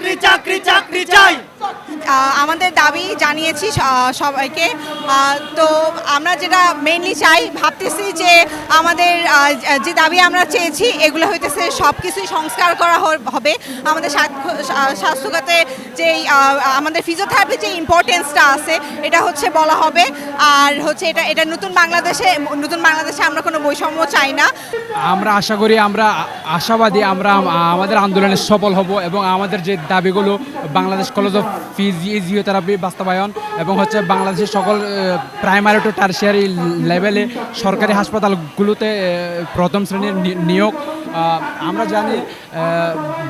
চাকরি চাকরি চাকরি চাই। জানিয়েছি সবাইকে। তো আমরা যেটা মেইনলি চাই, ভাবতেছি যে আমাদের যে দাবি আমরা চেয়েছি, এগুলো হইতেছে সব কিছুই সংস্কার করা হবে। আমাদের স্বাস্থ্য- স্বাস্থ্যখাতে যে আমাদের ফিজিওথেরাপির যে ইম্পর্টেন্সটা আছে, এটা হচ্ছে বলা হবে। আর হচ্ছে এটা এটা নতুন বাংলাদেশে নতুন বাংলাদেশে আমরা কোনো বৈষম্য চাই না। আমরা আশা করি আমরা আশাবাদী আমরা আমাদের আন্দোলনে সফল হব এবং আমাদের যে দাবিগুলো বাংলাদেশ কলেজ অফ ফিজিওথেরাপি বাস্তবায়ন এবং হচ্ছে বাংলাদেশের সকল প্রাইমারি টু টার্সিয়ারি লেভেলে সরকারি হাসপাতালগুলোতে প্রথম শ্রেণির নিয়োগ। আমরা জানি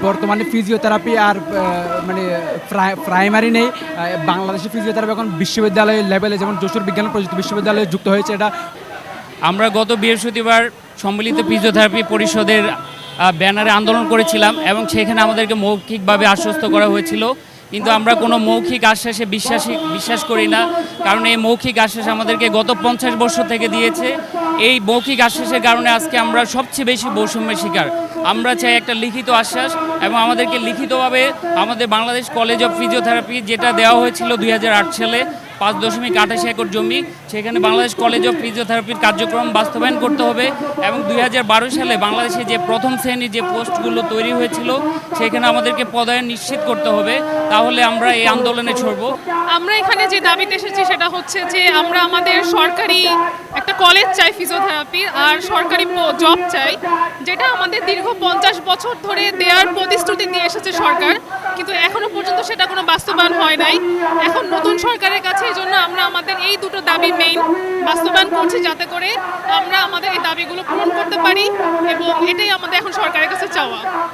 বর্তমানে ফিজিওথেরাপি আর মানে প্রাই- প্রাইমারি নেই। আহ, বাংলাদেশের ফিজিওথেরাপি এখন বিশ্ববিদ্যালয় লেভেলে যেমন যশোর বিজ্ঞান প্রযুক্তি বিশ্ববিদ্যালয়ে যুক্ত হয়েছে এটা আমরা গত বৃহস্পতিবার সম্মিলিত ফিজিওথেরাপি পরিষদের ব্যানারে আন্দোলন করেছিলাম এবং সেখানে আমাদেরকে মৌখিকভাবে আশ্বস্ত করা হয়েছিল। কিন্তু আমরা কোনো মৌখিক আশ্বাসে বিশ্বাসী বিশ্বাস করি না, কারণ এই মৌখিক আশ্বাস আমাদেরকে গত পঞ্চাশ বছর থেকে দিয়েছে। এই মৌখিক আশ্বাসের কারণে আজকে আমরা সবচেয়ে বেশি বৈষম্যের শিকার। আমরা চাই একটা লিখিত আশ্বাস এবং আমাদেরকে লিখিতভাবে আমাদের বাংলাদেশ কলেজ অফ ফিজিওথেরাপি যেটা দেওয়া হয়েছিল দুই হাজার আট সালে পাঁচ দশমিক আঠাশ একর জমি। সেখানে বাংলাদেশ কলেজ অফ ফিজিওথেরাপির কার্যক্রম বাস্তবায়ন করতে হবে এবং দুই হাজার বারো সালে বাংলাদেশে যে প্রথম শ্রেণির যে পোস্টগুলো তৈরি হয়েছিল, সেখানে আমাদেরকে পদায়ন নিশ্চিত করতে হবে। তাহলে আমরা এই আন্দোলনে ছড়ব। আমরা এখানে যে দাবিতে এসেছি সেটা হচ্ছে যে আমরা আমাদের সরকারি একটা কলেজ চাই ফিজিওথেরাপি আর সরকারি জব চাই, যেটা আমাদের দীর্ঘ পঞ্চাশ বছর ধরে দেওয়ার প্রতিশ্রুতি দিয়ে এসেছে সরকার। কিন্তু এখনও পর্যন্ত সেটা কোনো বাস্তবায়ন হয় নাই। এখন নতুন সরকারের কাছে এই জন্য আমরা আমাদের এই দুটো দাবি মেইন বাস্তবায়ন করছি যাতে করে আমরা আমাদের এই দাবিগুলো পূরণ করতে পারি এবং এটাই আমাদের এখন সরকারের কাছে চাওয়া।